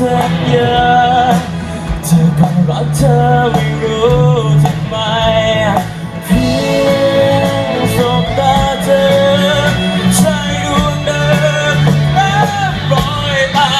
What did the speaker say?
สัญญาเธอก็รักเธอไม่รู้ทำไมเพียงสบตาเธอใช้ดวงเดิมและรอยตา